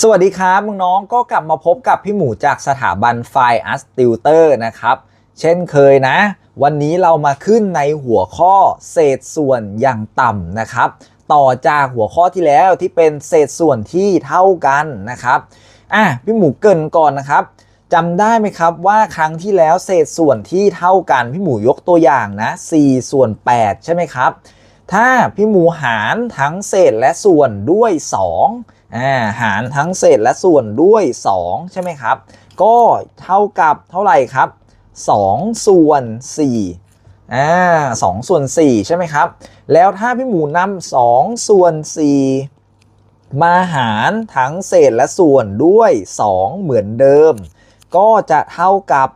สวัสดีครับน้องๆก็กลับมาพบกับพี่หมูจากสถาบันไฟอัสติวเตอร์นะครับ เช่นเคยนะ วันนี้เรามาขึ้นในหัวข้อเศษส่วนอย่างต่ำนะครับ ต่อจากหัวข้อที่แล้วที่เป็นเศษส่วนที่เท่ากันนะครับอะพี่หมูเกรินก่อนนะครับจำได้ไหมครับว่าครั้งที่แล้วเศษส่วนที่เท่ากันพี่หมูยกตัวอย่างนะ4ส่วน 8 ใช่ไหมครับ ถ้าพี่หมูหารทั้งเศษและส่วนด้วย 2 อ่าหารทั้งเศษและส่วนด้วย 2 ใช่ไหมครับ ก็เท่ากับเท่าไหร่ครับ 2 ส่วน4อ่า2ส่วน 4 ใช่ไหมครับ แล้วถ้าพี่หมูนำ2ส่วน 4 มาหารทั้งเศษและส่วนด้วย 2 เหมือนเดิม ก็จะเท่ากับ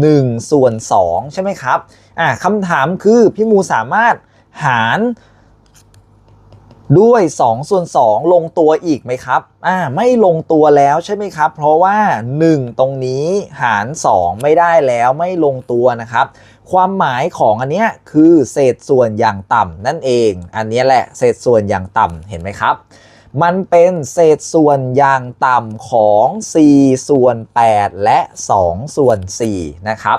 1ส่วน2ใช่ไหมครับอ่าคำถามคือพี่หมูสามารถหาร ด้วย 2 ส่วน 2 ลงตัวอีกไหมครับอ่าไม่ลงตัวแล้วใช่ไหมครับ เพราะว่า 1 ตรงนี้หาร 2 ไม่ได้แล้วไม่ลงตัวนะครับ ความหมายของอันเนี้ยคือเศษส่วนอย่างต่ำนั่นเอง อันนี้แหละเศษส่วนอย่างต่ำเห็นไหมครับมันเป็นเศษส่วนอย่างต่ำของ 4 ส่วน 8 และ 2 ส่วน 4 นะครับ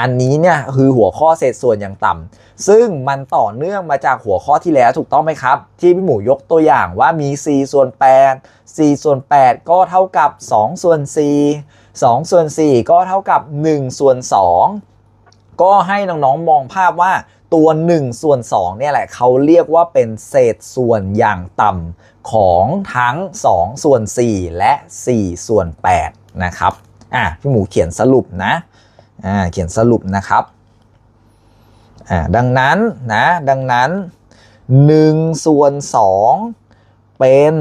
อันนี้เนี่ยคือหัวข้อเศษส่วนอย่างต่ำซึ่งมันต่อเนื่องมาจากหัวข้อที่แล้วถูกต้องไหมครับ ที่พี่หมูยกตัวอย่างว่ามี4ส่วน8 4ส่วน8 ก็เท่ากับ 2 ส่วน4 2ส่วน 4 ก็เท่ากับ 1 ส่วน 2 ก็ให้น้องๆมองภาพว่าตัว 1 ส่วน2เนี่ยแหละเขาเรียกว่าเป็นเศษส่วนอย่างต่ำของทั้ง 2 ส่วน 4 และ 4 ส่วน8นะครับอะพี่หมูเขียนสรุปนะ อ่าเขียนสรุปนะครับอ่าดังนั้นนะดังนั้น1ส่วน2เป็น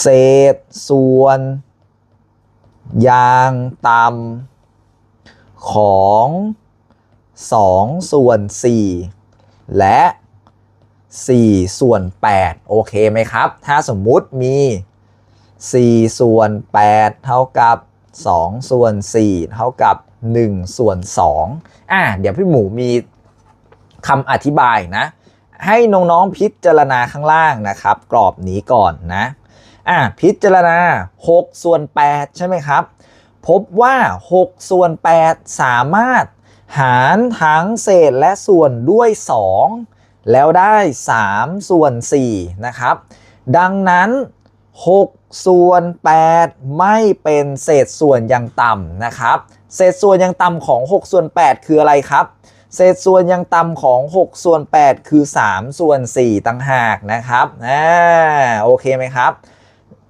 เศษส่วน ยางต่ำของ2ส่วน 4 และ 4 ส่วน 8 โอเคไหมครับ ถ้าสมมุติมี 4 ส่วน 8 เท่ากับ 2 ส่วน 4 เท่ากับ 1 ส่วน2อะเดี๋ยวพี่หมูมีคำอธิบายนะ ให้น้องๆพิจารณาข้างล่างนะครับ กรอบนี้ก่อนนะอะพิจารณา 6 ส่วน 8 ใช่ไหมครับ พบว่า 6 ส่วน 8 สามารถหารทั้งเศษและส่วนด้วย 2 แล้วได้ 3 ส่วน4นะครับ ดังนั้น 6 ส่วน 8 ไม่เป็นเศษส่วนอย่างต่ำนะครับ เศษส่วนอย่างต่ำของ 6 ส่วน 8 คืออะไรครับ เศษส่วนอย่างต่ำของ 6 ส่วน 8 คือ 3 ส่วน 4ต่างหากนะครับอ่าโอเคไหมครับ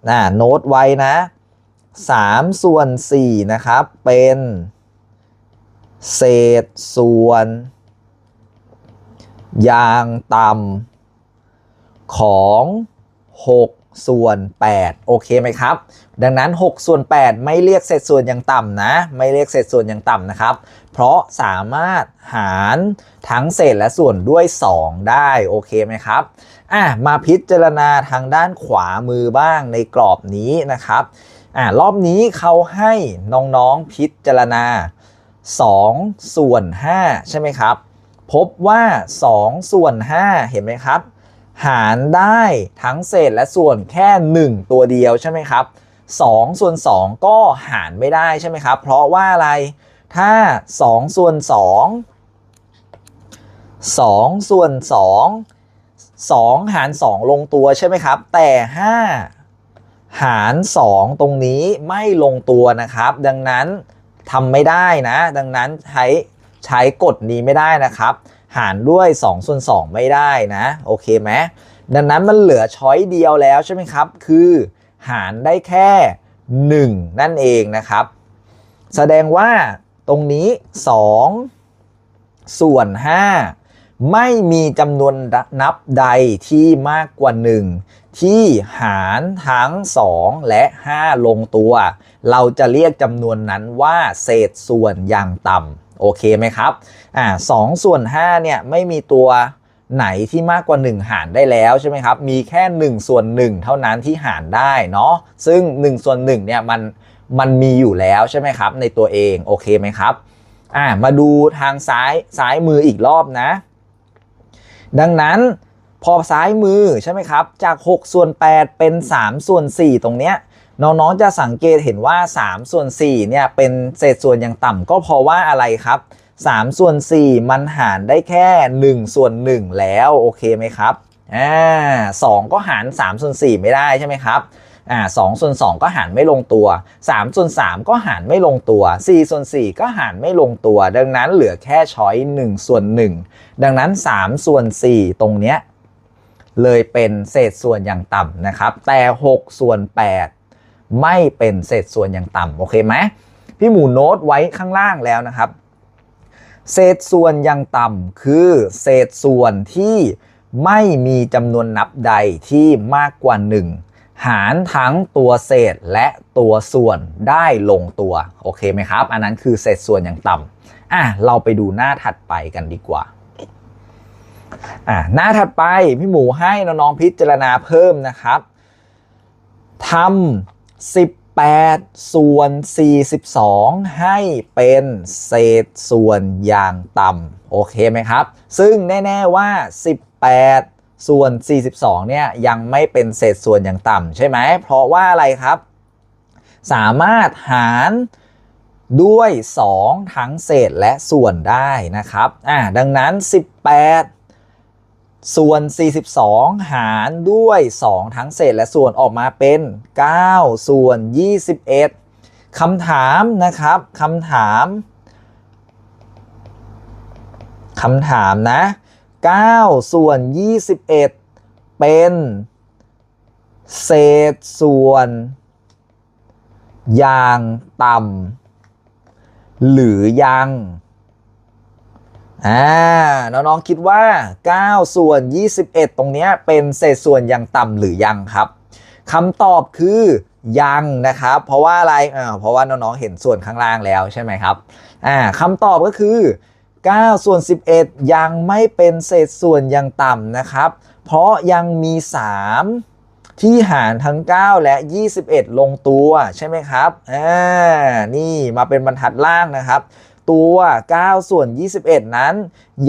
น่าโน้ตไว้นะ 3 ส่วน 4 นะครับ เป็น เศษส่วนอย่างต่ำของ 6 ส่วน 8 โอเคไหมครับ ดังนั้น 6 ส่วน 8 ไม่เรียกเศษส่วนอย่างต่ำนะ ไม่เรียกเศษส่วนอย่างต่ำนะครับ เพราะสามารถหารทั้งเศษและส่วนด้วย 2 ได้ โอเคไหมครับอะมาพิจารณาทางด้านขวามือบ้างในกรอบนี้นะครับอ่ารอบนี้เขาให้น้องๆพิจารณา 2 ส่วน 5 ใช่ไหมครับ พบว่า 2 ส่วน 5 เห็นไหมครับ หารได้ทั้งเศษและส่วนแค่ 1 ตัวเดียวใช่ไหมครับ2ส่วน 2 ก็หารไม่ได้ใช่ไหมครับ เพราะว่าอะไร ถ้า 2 ส่วน 2 2 ส่วน 2 2 หาร 2 ลงตัวใช่ไหมครับ แต่ 5 หาร 2 ตรงนี้ไม่ลงตัวนะครับ ดังนั้นทำไม่ได้นะ ดังนั้นใช้ใช้กฎนี้ไม่ได้นะครับ หารด้วย2ส่วน2ไม่ได้นะ โอเคไหมดังนั้นมันเหลือช้อยเดียวแล้วใช่ไหมครับ คือหารได้แค่ 1 นั่นเองนะครับ แสดงว่าตรงนี้ 2 ส่วน 5 ไม่มีจำนวนนับใดที่มากกว่า 1 ที่หารทั้ง 2 และ 5 ลงตัว เราจะเรียกจำนวนนั้นว่าเศษส่วนอย่างต่ำ โอเคไหมครับอ่าสองส่วน5เนี่ยไม่มีตัวไหนที่มากกว่า 1 หารได้แล้วใช่ไหมครับ มีแค่ 1 ส่วน 1 เท่านั้นที่หารได้เนาะซึ่ง 1 ส่วน1เนี่ยมันมันมีอยู่แล้วใช่ไหมครับในตัวเองโอเคไหมครับอ่ามาดูทางซ้ายซ้ายมืออีกรอบนะ ดังนั้นพอซ้ายมือใช่ไหมครับ จาก 6 ส่วน 8 เป็น 3 ส่วน 4 ตรงเนี้ย น้องๆจะสังเกตเห็นว่า 3 ส่วน4เนี่ยเป็นเศษส่วนอย่างต่ำก็เพราะว่าอะไรครับ 3 ส่วน 4 มันหารได้แค่ 1 ส่วน 1 แล้วโอเคไหมครับอ่าสองก็หาร 3 ส่วน 4 ไม่ได้ใช่ไหมครับอ่าสองส่วน 2 ก็หารไม่ลงตัว 3 ส่วน 3 ก็หารไม่ลงตัว 4 ส่วน 4 ก็หารไม่ลงตัว ดังนั้นเหลือแค่ช้อย 1 ส่วน 1 ดังนั้น 3 ส่วน 4 ตรงเนี้ยเลยเป็นเศษส่วนอย่างต่ำนะครับ แต่ 6 ส่วน 8 ไม่เป็นเศษส่วนอย่างต่ำโอเคไหมพี่หมูโน้ตไว้ข้างล่างแล้วนะครับ เศษส่วนอย่างต่ำคือเศษส่วนที่ไม่มีจำนวนนับใดที่มากกว่า 1 หารทั้งตัวเศษและตัวส่วนได้ลงตัว โอเคไหมครับ อันนั้นคือเศษส่วนอย่างต่ำอะเราไปดูหน้าถัดไปกันดีกว่าอะหน้าถัดไปพี่หมูให้น้องๆพิจารณาเพิ่มนะครับทำ 18 ส่วน 42 ให้เป็นเศษส่วนอย่างต่ำโอเคไหมครับ ซึ่งแน่ ๆว่า 18 ส่วน 42 เนี่ยยังไม่เป็นเศษส่วนอย่างต่ำใช่ไหม เพราะว่าอะไรครับ สามารถหารด้วย 2 ทั้งเศษและส่วนได้นะครับอ่าดังนั้น 18 ส่วน 42 หารด้วย 2 ทั้งเศษและส่วนออกมาเป็น 9 ส่วน 21 คำถามนะครับคำถามคำถามนะ 9 ส่วน 21 เป็น เศษส่วน อย่างต่ำหรือยัง อ่าน้องๆคิดว่า 9 ส่วน 21 ตรงนี้เป็นเศษส่วนย่างต่ำหรือยังครับคำตอบคือยังนะครับ เพราะว่าอะไรอ่าเพราะว่าน้องๆเห็นส่วนข้างล่างแล้วใช่ไหมครับอ่าคำตอบก็คือ 9 ส่วน 11 ยังไม่เป็นเศษส่วนย่างต่ำนะครับ เพราะยังมี 3 ที่หารทั้ง 9 และ 21 ลงตัวใช่ไหมครับอ่านี่มาเป็นบรรทัดล่างนะครับ ตัว 9 ส่วน 21 นั้น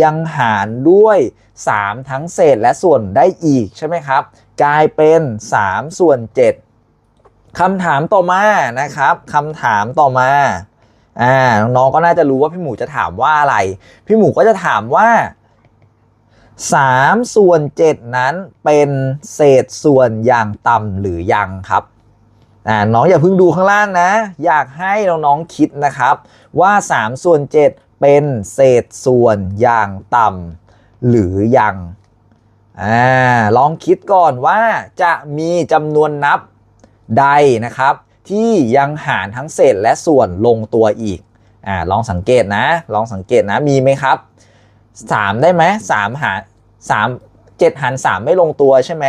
ยังหารด้วย 3 ทั้งเศษและส่วนได้อีกใช่ไหมครับ กลายเป็น 3 ส่วน 7คำถามต่อมานะครับคำถามต่อมาอ่าน้องๆก็น่าจะรู้ว่าพี่หมูจะถามว่าอะไร พี่หมูก็จะถามว่า3ส่วน7นั้นเป็นเศษส่วนอย่างต่ำหรือยังครับ อ่าน้องอย่าเพิ่งดูข้างล่างนะ อยากให้น้องๆคิดนะครับ ว่า 3 ส่วน 7 เป็นเศษส่วนอย่างต่ำหรือยังอ่าลองคิดก่อนว่าจะมีจำนวนนับใดนะครับ ที่ยังหารทั้งเศษและส่วนลงตัวอีกอ่าลองสังเกตนะ ลองสังเกตนะมีไหมครับ 3 ได้ไหมสามหาร3 7หาร3ไม่ลงตัวใช่ไหม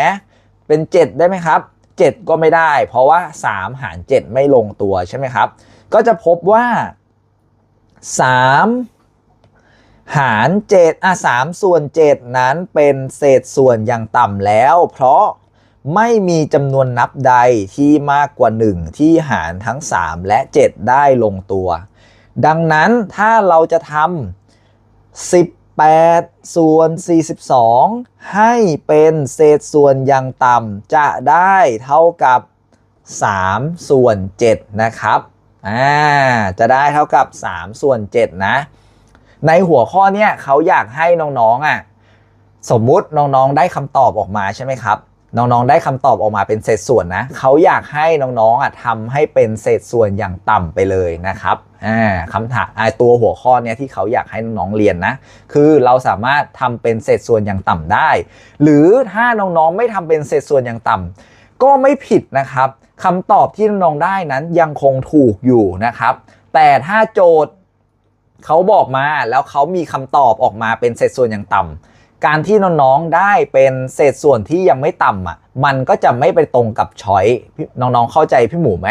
เป็น 7 ได้ไหมครับ 7 ก็ไม่ได้ เพราะว่า 3 หาร 7 ไม่ลงตัวใช่ไหมครับ ก็จะพบว่า 3 หาร7อะ3ส่วน 7 นั้นเป็นเศษส่วนอย่างต่ำแล้ว เพราะไม่มีจำนวนนับใดที่มากกว่า 1 ที่หารทั้ง 3 และ 7 ได้ลงตัว ดังนั้นถ้าเราจะทำ 8 ส่วน 42 ให้เป็นเศษส่วนอย่างต่ำจะได้เท่ากับ 3 ส่วน 7 นะครับอ่าจะได้เท่ากับ 3 ส่วน 7 นะ ในหัวข้อเนี้ยเขาอยากให้น้องๆอะสมมุติน้องๆได้คำตอบออกมาใช่ไหมครับ น้องๆได้คำตอบออกมาเป็นเศษส่วนนะเขาอยากให้น้องๆอะทำให้เป็นเศษส่วนอย่างต่ำไปเลยนะครับ อ่าคำถามอ่าตัวหัวข้อเนี้ยที่เขาอยากให้น้องๆเรียนนะ คือเราสามารถทำเป็นเศษส่วนอย่างต่ำได้ หรือถ้าน้องๆไม่ทำเป็นเศษส่วนอย่างต่ำก็ไม่ผิดนะครับคำตอบที่น้องๆได้นั้นยังคงถูกอยู่นะครับ แต่ถ้าโจทย์เขาบอกมาแล้วเขามีคำตอบออกมาเป็นเศษส่วนอย่างต่ำการที่น้องๆได้เป็นเศษส่วนที่ยังไม่ต่ำอะมันก็จะไม่ไปตรงกับช้อยน้องๆเข้าใจพี่หมูไหม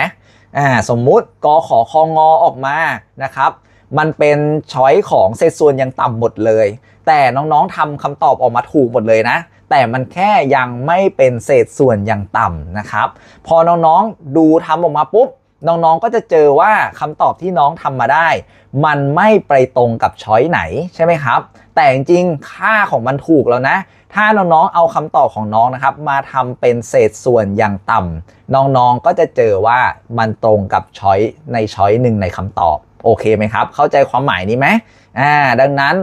อ่าสมมุติกขอคองอออกมานะครับ มันเป็นช้อยของเศษส่วนยังต่ำหมดเลย แต่น้องๆทำคำตอบออกมาถูกหมดเลยนะ แต่มันแค่ยังไม่เป็นเศษส่วนยังต่ำนะครับ พอน้องๆดูทำออกมาปุ๊บ น้องๆก็จะเจอว่าคำตอบที่น้องทำมาได้ มันไม่ไปตรงกับช้อยไหนใช่ไหมครับ แต่จริงๆค่าของมันถูกแล้วนะ ถ้าน้องๆเอาคำตอบของน้องนะครับ มาทำเป็นเศษส่วนอย่างต่ำน้องๆก็จะเจอว่ามันตรงกับช้อยในช้อยหนึ่งในคำตอบโอเคไหมครับ เข้าใจความหมายนี้ไหมอ่า ดังนั้น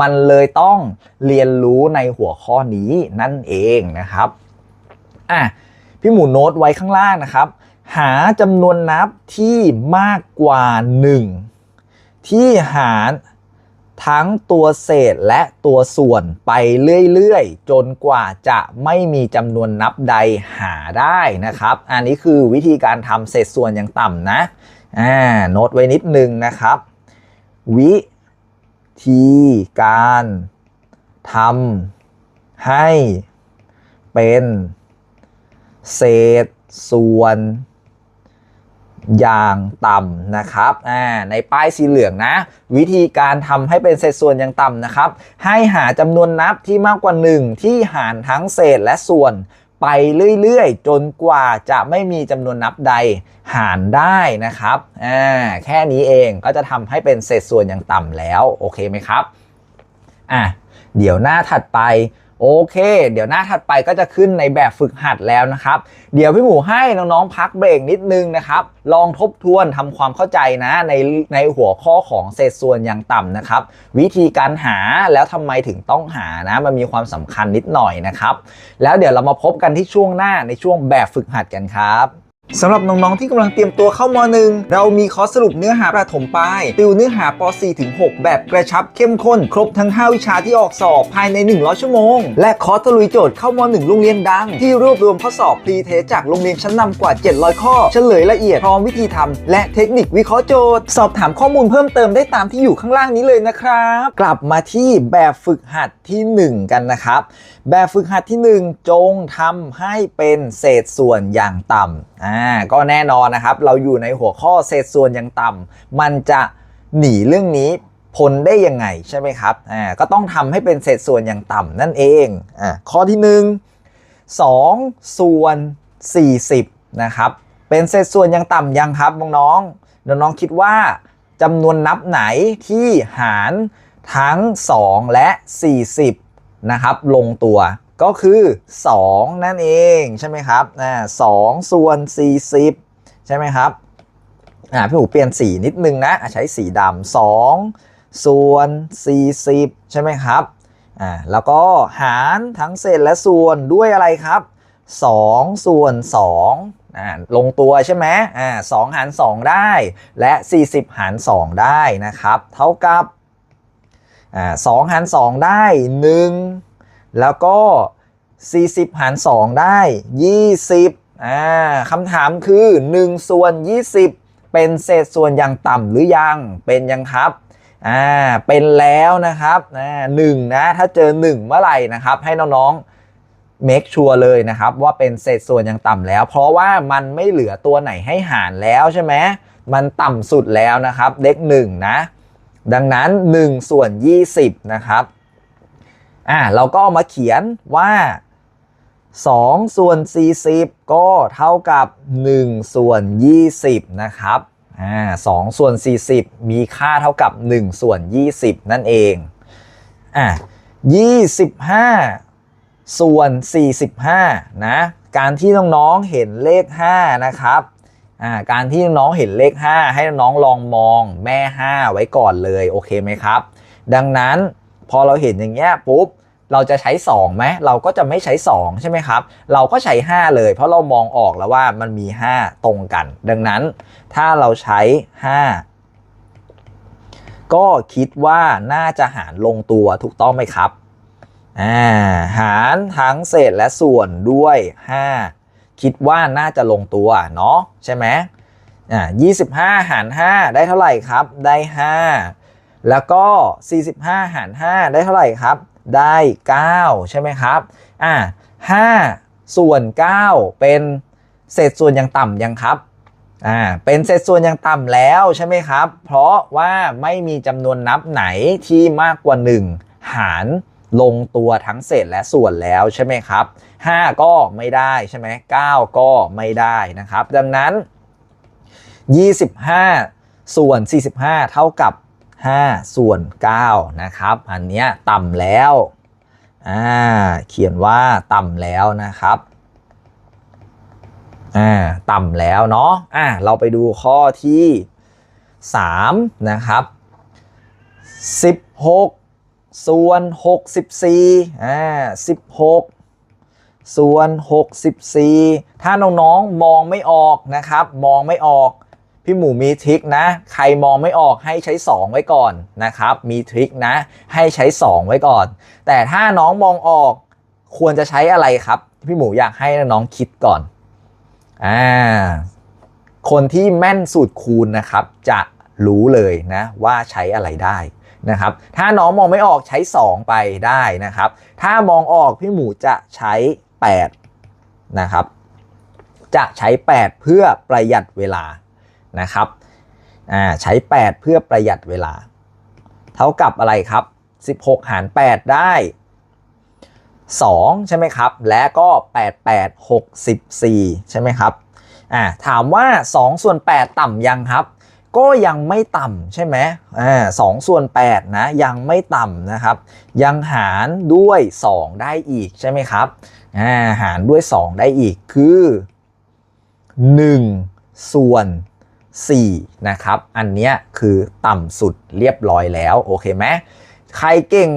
มันเลยต้องเรียนรู้ในหัวข้อนี้นั่นเองนะครับ อะ พี่หมูโน้ตไว้ข้างล่างนะครับ หาจำนวนนับที่มากกว่า 1 ที่หารทั้งตัวเศษและตัวส่วนไปเรื่อยๆ จนกว่าจะไม่มีจำนวนนับใดหาได้นะครับ อันนี้คือวิธีการทำเศษส่วนอย่างต่ำนะอ่าโน้ตไว้นิดนึงนะครับ วิธีการทำให้เป็นเศษส่วน อย่างต่ำนะครับในป้ายสีเหลืองนะ วิธีการทำให้เป็นเศษส่วนอย่างต่ำนะครับ ให้หาจำนวนนับที่มากกว่า 1 ที่หารทั้งเศษและส่วนไปเรื่อยๆ จนกว่าจะไม่มีจำนวนนับใดหารได้นะครับแค่นี้เองก็จะทำให้เป็นเศษส่วนอย่างต่ำแล้ว โอเคไหมครับอะเดี๋ยวหน้าถัดไป โอเค เดี๋ยวหน้าถัดไปก็จะขึ้นในแบบฝึกหัดแล้วนะครับ เดี๋ยวพี่หมูให้น้องๆพักเบรกนิดนึงนะครับ ลองทบทวนทำความเข้าใจนะในในหัวข้อของเศษส่วนอย่างต่ำนะครับ วิธีการหาแล้วทำไมถึงต้องหานะมันมีความสำคัญนิดหน่อยนะครับ แล้วเดี๋ยวเรามาพบกันที่ช่วงหน้าในช่วงแบบฝึกหัดกันครับ สำหรับน้องๆ ที่กำลังเตรียมตัวเข้ามหนึ่งเรามีคอร์สสรุปเนื้อหาประถมปลาย ติวเนื้อหาป .4 ถึง 6 แบบกระชับเข้มข้น ครบทั้ง 5 วิชาที่ออกสอบภายใน 100 ชั่วโมง และคอร์สตะลุยโจทย์เข้าม1โรงเรียนดัง ที่รวบรวมข้อสอบพรีเทสจากโรงเรียนชั้นนำกว่า 700 ข้อ เฉลยละเอียดพร้อมวิธีทำและเทคนิควิเคราะห์โจทย์ สอบถามข้อมูลเพิ่มเติมได้ตามที่อยู่ข้างล่างนี้เลยนะครับ กลับมาที่แบบฝึกหัดทีหนึ่1 กันนะครับ แบบฝึกหัดที่ 1 จงทำให้เป็นเศษส่วนอย่างต่ำอ่าก็แน่นอนนะครับ เราอยู่ในหัวข้อเศษส่วนย่างต่ำมันจะหนีเรื่องนี้พ้นได้ยังไงใช่ไหมครับอ่าก็ต้องทำให้เป็นเศษส่วนอย่างต่ำนั่นเองอ่าข้อที่ 1 2 ส่วน 40 นะครับ เป็นเศษส่วนอย่างต่ำยังครับน้องๆน้องๆคิดว่าจำนวนนับไหนที่หารทั้ง 2 และ 40 นะครับ ลงตัว ก็คือ 2 นั่นเองใช่ไหมครับอ่าสองส่วน 40 ใช่ไหมครับอ่าพี่หมูเปลี่ยนสีนิดนึงนะใช้สีดำสองส่วน 40 ใช่ไหมครับอ่าแล้วก็หารทั้งเศษและส่วนด้วยอะไรครับ 2 ส่วน2อ่าลงตัวใช่ไหมอ่าสองหาร 2 ได้และ 40 หาร 2 ได้นะครับ เท่ากับอ่าสองหาร 2 ได้ 1 แล้วก็ 40 หาร 2 ได้ 20อ่าคำถามคือ 1 ส่วน 20 เป็นเศษส่วนอย่างต่ำหรือยัง เป็นยังครับ อ่า เป็นแล้วนะครับ อ่าหนึ่งนะ ถ้าเจอ 1 เมื่อไหร่นะครับ ให้น้องๆ make sure เลยนะครับว่าเป็นเศษส่วนอย่างต่ำแล้ว เพราะว่ามันไม่เหลือตัวไหนให้หารแล้วใช่ไหม มันต่ำสุดแล้วนะครับ เลข1นะ ดังนั้น 1 ส่วน 20 นะครับ อ่าเราก็ามาเขียนว่า 2 ส่วน 40 ก็เท่ากับ 1 ส่วน 20 นะครับอ่า2ส่วน 40 มีค่าเท่ากับ 1 ส่วน 20 นั่นเองอ่า25 ส่วน 45 นะ การที่น้องๆเห็นเลข 5 นะครับอ่าการที่น้องเห็นเลข 5 ให้น้องลองมองแม่ 5 ไว้ก่อนเลย โอเคไหมครับ ดังนั้น พอเราเห็นอย่างเงี้ยปุ๊บเราจะใช้2ไหมเราก็จะไม่ใช้ 2 ใช่ไหมครับ เราก็ใช้ 5 เลย เพราะเรามองออกแล้วว่ามันมี 5 ตรงกัน ดังนั้นถ้าเราใช้ 5 ก็คิดว่าน่าจะหารลงตัวถูกต้องไหมครับอ่าหารทั้งเศษและส่วนด้วย 5 คิดว่าน่าจะลงตัวเนาะใช่ไหมอ่า25 หาร 5 ได้เท่าไหร่ครับ ได้ 5 แล้วก็ 45 หาร 5 ได้เท่าไหร่ครับ ได้ 9 ใช่ไหมครับ อ่า5ส่วน 9 เป็นเศษส่วนอย่างต่ำยังครับ อ่า เป็นเศษส่วนอย่างต่ำแล้วใช่ไหมครับ เพราะว่าไม่มีจำนวนนับไหนที่มากกว่า 1 หารลงตัวทั้งเศษและส่วนแล้วใช่ไหมครับ 5 ก็ไม่ได้ใช่ไหม9ก็ไม่ได้นะครับ ดังนั้น 25 ส่วน 45 เท่ากับ 5 ส่วน 9 นะครับ อันเนี้ยต่ำแล้วอ่าเขียนว่าต่ำแล้วนะครับอ่าต่ำแล้วเนาะอ่าเราไปดูข้อที่ 3 นะครับ 16 ส่วน 64อ่า16ส่วน 64 ถ้าน้องๆมองไม่ออกนะครับ มองไม่ออก พี่หมูมีทริคนะ ใครมองไม่ออกให้ใช้ 2 ไว้ก่อนนะครับ มีทริคนะ ให้ใช้ 2 ไว้ก่อน แต่ถ้าน้องมองออกควรจะใช้อะไรครับ พี่หมูอยากให้น้องคิดก่อน อ่า คนที่แม่นสูตรคูณนะครับ จะรู้เลยนะว่าใช้อะไรได้นะครับ ถ้าน้องมองไม่ออกใช้ 2 ไปได้นะครับ ถ้ามองออกพี่หมูจะใช้ 8 นะครับ จะใช้ 8 เพื่อประหยัดเวลา นะครับใช้ 8 เพื่อประหยัดเวลา เท่ากับอะไรครับ 16 หาร 8 ได้ 2 ใช่ไหมครับ และก็ 8 8 64 ใช่ไหมครับอ่าถามว่า 2 ส่วน 8 ต่ำยังครับ ก็ยังไม่ต่ำใช่ไหมอ่าสองส่วน 8 นะ ยังไม่ต่ำนะครับ ยังหารด้วย 2 ได้อีกใช่ไหมครับอ่าหารด้วย 2 ได้อีกคือ 1 ส่วน 4 นะครับ อันเนี้ยคือต่ำสุดเรียบร้อยแล้ว โอเคไหมใครเก่ง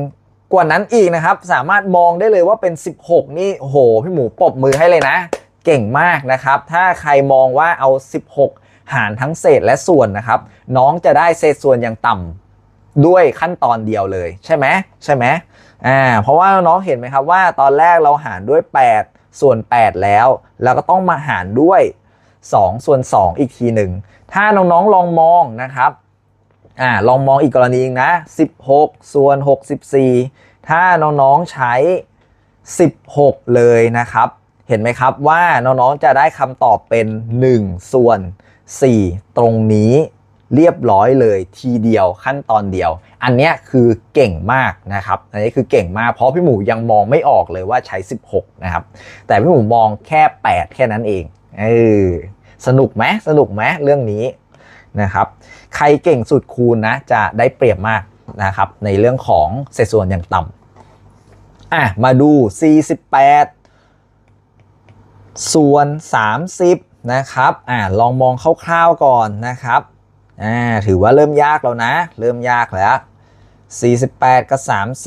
กว่านั้นอีกนะครับ สามารถมองได้เลยว่าเป็น 16 นี่โห พี่หมูปรบมือให้เลยนะ เก่งมากนะครับ ถ้าใครมองว่าเอา 16 หารทั้งเศษและส่วนนะครับ น้องจะได้เศษส่วนอย่างต่ำด้วยขั้นตอนเดียวเลยใช่ไหมใช่ไหมอ่าเพราะว่าน้องเห็นไหมครับว่าตอนแรกเราหารด้วย 8 ส่วน 8 แล้ว แล้วก็ต้องมาหารด้วย 2 ส่วน 2 อีกทีหนึ่ง ถ้าน้องๆลองมองนะครับอ่าลองมองอีกกรณีนะ 16 ส่วน 64 ถ้าน้องๆใช้ 16 เลยนะครับ เห็นไหมครับว่าน้องๆจะได้คำตอบเป็น 1 ส่วน 4 ตรงนี้เรียบร้อยเลยทีเดียวขั้นตอนเดียว อันเนี้ยคือเก่งมากนะครับ อันนี้คือเก่งมากเพราะพี่หมูยังมองไม่ออกเลยว่าใช้ 16 นะครับ แต่พี่หมูมองแค่ 8 แค่นั้นเองเออ สนุกไหมสนุกไหมเรื่องนี้นะครับใครเก่งสุดคูณนะจะได้เปรียบมากนะครับในเรื่องของเศษส่วนอย่างต่ำอะมาดู 48 ส่วน 30 นะครับอ่าลองมองคร่าวๆก่อนนะครับอ่าถือว่าเริ่มยากแล้วนะ เริ่มยากแล้ว 48 กับ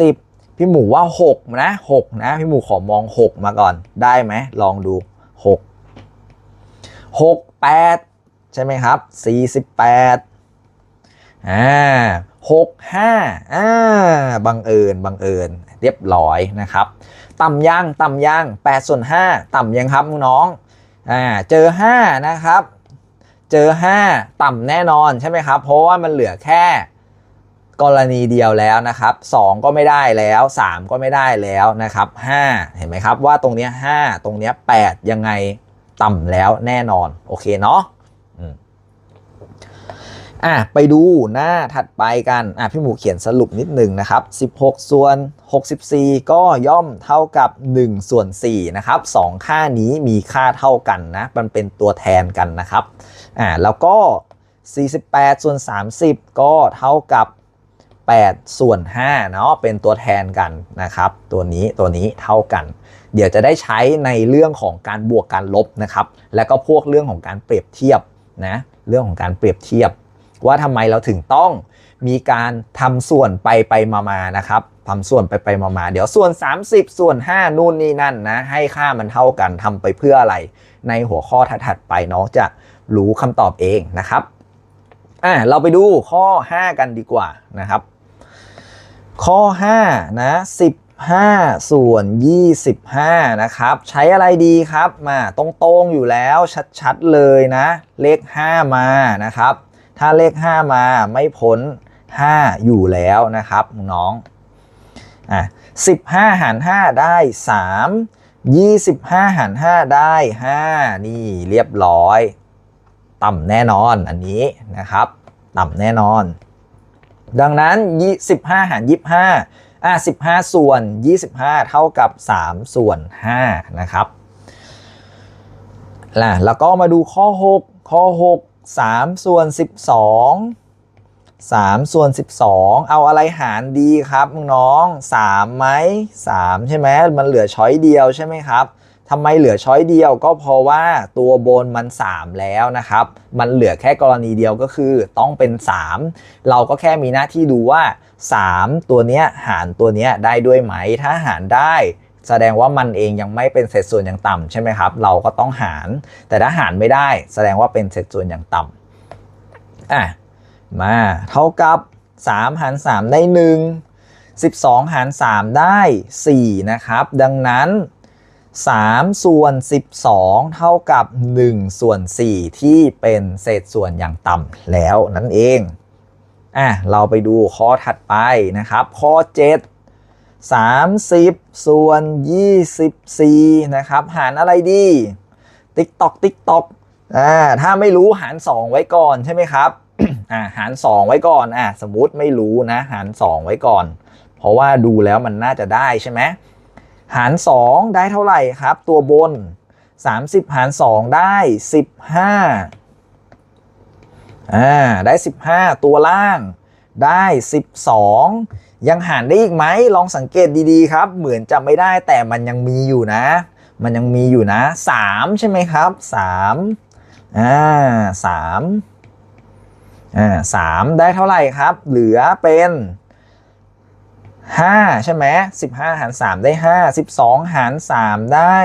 30 พี่หมูว่า 6 นะ 6 นะ พี่หมูขอมอง 6 มาก่อนได้ไหมลองดู 6 6 8 ใช่ไหมครับ 48อ่า6 5อ่าบังเอิญบังเอิญเรียบร้อยนะครับ ต่ำยังต่ำยัง8ส่วน5ต่ำยังครับน้องอ่าเจอ 5 นะครับ เจอ 5 ต่ำแน่นอนใช่ไหมครับ เพราะว่ามันเหลือแค่กรณีเดียวแล้วนะครับ 2 ก็ไม่ได้แล้ว 3 ก็ไม่ได้แล้วนะครับ 5 เห็นไหมครับว่าตรงเนี้ย5ตรงเนี้ย8ยังไง ต่ำแล้วแน่นอน โอเคเนาะอะไปดูหน้าถัดไปกันอะพี่หมูเขียนสรุปนิดหนึ่งนะครับ 16 ส่วน 64 ก็ย่อมเท่ากับ 1 ส่วน4นะครับสองค่านี้มีค่าเท่ากันนะ มันเป็นตัวแทนกันนะครับอ่าแล้วก็ 48 ส่วน 30 ก็เท่ากับ 8 ส่วน5เนาะเป็นตัวแทนกันนะครับ ตัวนี้ตัวนี้เท่ากัน เดี๋ยวจะได้ใช้ในเรื่องของการบวกการลบนะครับ แล้วก็พวกเรื่องของการเปรียบเทียบนะ เรื่องของการเปรียบเทียบ ว่าทำไมเราถึงต้องมีการทำส่วนไปไปมามานะครับทำส่วนไปไปมามาเดี๋ยวส่วน 30 ส่วน 5 นู่นนี่นั่นนะให้ค่ามันเท่ากันทำไปเพื่ออะไร ในหัวข้อถัดๆไปน้องจะรู้คำตอบเองนะครับอ่าเราไปดูข้อ 5 กันดีกว่านะครับ ข้อ5นะ 15 ส่วน 25 นะครับ ใช้อะไรดีครับ มาตรงๆอยู่แล้วชัดๆเลยนะ เลข 5 มานะครับ ถ้าเลข 5 มาไม่พ้น 5 อยู่แล้วนะครับน้องอะ15 หาร 5 ได้ 3 25 หาร 5 ได้ 5 นี่เรียบร้อย ต่ำแน่นอนอันนี้นะครับ ต่ำแน่นอน ดังนั้น 15 หาร 25 อะ15 ส่วน 25 เท่ากับ 3 ส่วน 5 นะครับล่ะแล้วก็มาดูข้อ 6 ข้อ 6 3 ส่วน 12 3 ส่วน 12 เอาอะไรหารดีครับน้อง3ไหม3 ใช่ไหมมันเหลือช้อยเดียวใช่ไหมครับทำไมเหลือช้อยเดียวก็เพราะว่าตัวบนมัน 3 แล้วนะครับ มันเหลือแค่กรณีเดียวก็คือต้องเป็น 3 เราก็แค่มีหน้าที่ดูว่า 3 ตัวเนี้ยหารตัวเนี้ยได้ด้วยไหม ถ้าหารได้ แสดงว่ามันเองยังไม่เป็นเศษส่วนอย่างต่ำใช่ไหมครับ เราก็ต้องหาร แต่ถ้าหารไม่ได้ แสดงว่าเป็นเศษส่วนอย่างต่ำอะมาเท่ากับ3หาร3 ได้ 1 12 หาร 3 ได้ 4 นะครับ ดังนั้น 3 ส่วน 12 เท่ากับ 1 ส่วน 4 ที่เป็นเศษส่วนอย่างต่ำแล้วนั่นเอง อะเราไปดูข้อถัดไปนะครับ ข้อ 7 30 ส่วน 24 นะครับ หารอะไรดี ติ๊กตอกติ๊กตอกอ่าถ้าไม่รู้หาร 2 ไว้ก่อนใช่ไหมครับอ่าหาร 2 ไว้ก่อนอ่าสมมุติไม่รู้นะ หาร 2 ไว้ก่อน เพราะว่าดูแล้วมันน่าจะได้ใช่ไหมหาร 2 ได้เท่าไหร่ครับ ตัวบน 30 หาร 2 ได้ 15 อ่าได้ 15 ตัวล่างได้ 12 ยังหารได้อีกไหมลองสังเกตดีๆครับ เหมือนจะไม่ได้แต่มันยังมีอยู่นะ มันยังมีอยู่นะ 3 ใช่ไหมครับ3อ่า3อ่า3ได้เท่าไหร่ครับ เหลือเป็น5ใช่ไหม15 หาร 3 ได้ 5 12 หาร 3 ได้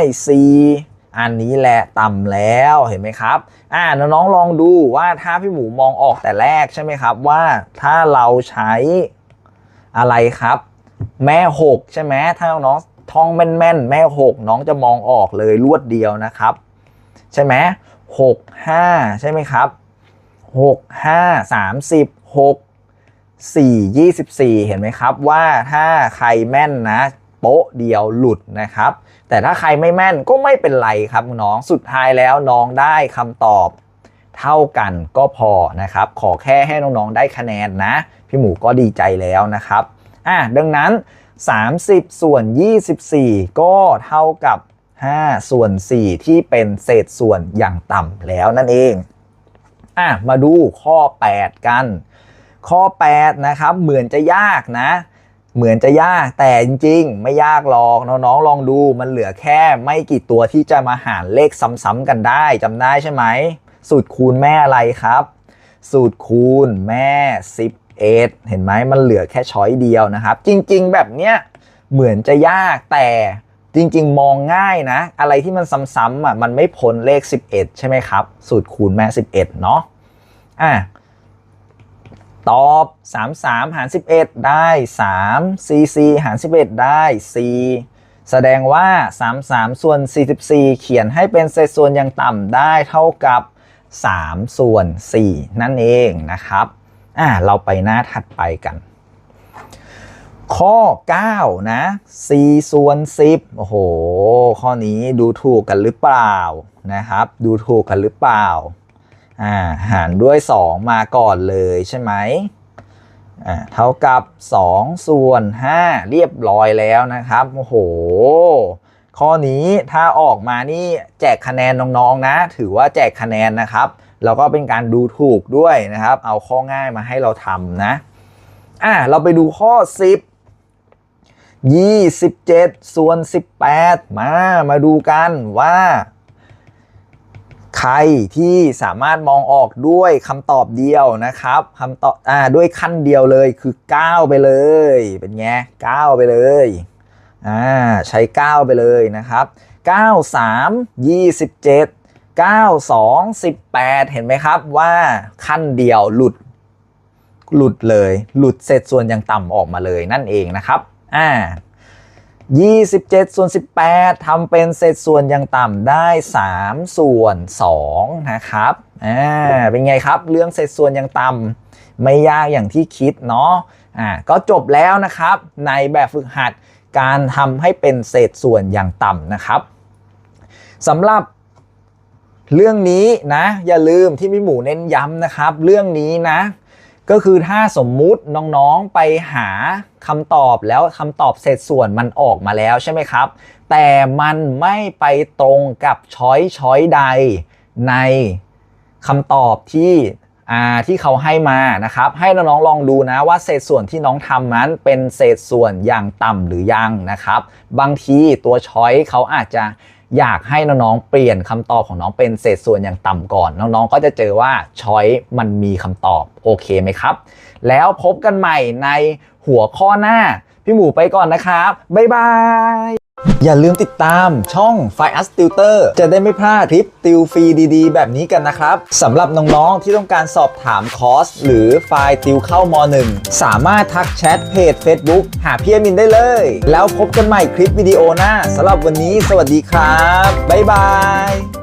4 อันนี้แหละต่ำแล้วเห็นไหมครับ อ่าน้องๆลองดูว่าถ้าพี่หมูมองออกแต่แรกใช่ไหมครับว่าถ้าเราใช้อะไรครับ แม่6ใช่ไหมถ้าน้องท่องแม่นๆแม่6น้องจะมองออกเลยรวดเดียวนะครับ ใช่ไหม6 5ใช่ไหมครับ6 5 30 6 4 24เห็นไหมครับว่าถ้าใครแม่นนะ โป๊ะเดียวหลุดนะครับ แต่ถ้าใครไม่แม่นก็ไม่เป็นไรครับน้องสุดท้ายแล้วน้องได้คำตอบเท่ากันก็พอนะครับ ขอแค่ให้น้องๆได้คะแนนนะ พี่หมูก็ดีใจแล้วนะครับอะดังนั้น 30 ส่วน 24 ก็เท่ากับ 5 ส่วน 4 ที่เป็นเศษส่วนอย่างต่ำแล้วนั่นเองอะมาดูข้อ 8 กัน ข้อ 8 นะครับ เหมือนจะยากนะ เหมือนจะยากแต่จริง ๆ ไม่ยากหรอกน้องๆลองดูมันเหลือแค่ไม่กี่ตัวที่จะมาหารเลขซ้ำๆกันได้จำได้ใช่ไหม สูตรคูณแม่อะไรครับ สูตรคูณแม่ 11 เห็นไหมมันเหลือแค่ช้อยเดียวนะครับ จริง ๆ แบบเนี้ยเหมือนจะยากแต่จริง ๆ มองง่ายนะ อะไรที่มันซ้ำๆอะมันไม่พ้นเลข 11 ใช่ไหมครับ สูตรคูณแม่ 11 เนาะอะ ตอบ 33 หาร 11 ได้ 3 cc หาร 11 ได้ 4 แสดงว่า 33 ส่วน 44 เขียนให้เป็นเศษส่วนอย่างต่ำได้เท่ากับ 3 ส่วน 4 นั่นเองนะครับอ่าเราไปหน้าถัดไปกัน ข้อ 9 นะ 4 ส่วน 10 โอ้โห ข้อนี้ดูถูกกันหรือเปล่านะครับ ดูถูกกันหรือเปล่า อ่าหารด้วย 2 มาก่อนเลยใช่ไหมอ่าเท่ากับ 2 ส่วน 5 เรียบร้อยแล้วนะครับโอ้โห ข้อนี้ถ้าออกมานี่แจกคะแนนน้องๆนะถือว่าแจกคะแนนนะครับ แล้วก็เป็นการดูถูกด้วยนะครับ เอาข้อง่ายมาให้เราทำนะอ่าเราไปดูข้อ 10 27 ส่วน 18 มา มาดูกันว่า ใครที่สามารถมองออกด้วยคำตอบเดียวนะครับคำตอบอ่าด้วยขั้นเดียวเลยคือ9ไปเลย เป็นไง9ไปเลยอ่าใช้9ไปเลยนะครับ9 3 27 9 2 18 เห็นไหมครับว่าขั้นเดียวหลุด หลุดเลย หลุดเศษส่วนอย่างต่ำออกมาเลยนั่นเองนะครับ อ่า 27 ส่วน 18ทำเป็นเศษส่วนอย่างต่ำได้ 3 ส่วน 2 นะครับอ่าเป็นไงครับ เรื่องเศษส่วนอย่างต่ำไม่ยากอย่างที่คิดเนาะอ่าก็จบแล้วนะครับ ในแบบฝึกหัดการทำให้เป็นเศษส่วนอย่างต่ำนะครับสำหรับเรื่องนี้นะอย่าลืมที่พี่หมูเน้นย้ำนะครับ เรื่องนี้นะ ก็คือถ้าสมมุติน้องๆไปหาคำตอบแล้วคำตอบเศษส่วนมันออกมาแล้วใช่ไหมครับ แต่มันไม่ไปตรงกับช้อยช้อยใดในคำตอบที่ที่เขาให้มานะครับ ให้น้องๆลองดูนะว่าเศษส่วนที่น้องทำนั้นเป็นเศษส่วนอย่างต่ำหรือยังนะครับ บางทีตัวช้อยเขาอาจจะ อยากให้น้องๆเปลี่ยนคำตอบของน้องเป็นเศษส่วนอย่างต่ำก่อน น้องๆก็จะเจอว่าช้อยมันมีคำตอบโอเคไหมครับ แล้วพบกันใหม่ในหัวข้อหน้า พี่หมูไปก่อนนะครับ บ๊ายบาย อย่าลืมติดตามช่อง f i r e Tutor จะได้ไม่พลาดคลิปติวฟรีดีๆ แบบนี้กันนะครับสำหรับน้องๆ ที่ต้องการสอบถามคอร์ส หรือไฟล์ติวเข้าม1สามารถทักแชทเพจ Facebook หาพี่อมินได้เลย แล้วพบกันใหม่คลิปวิดีโอหน้าสำหรับวันนี้สวัสดีครับ บ๊ายบาย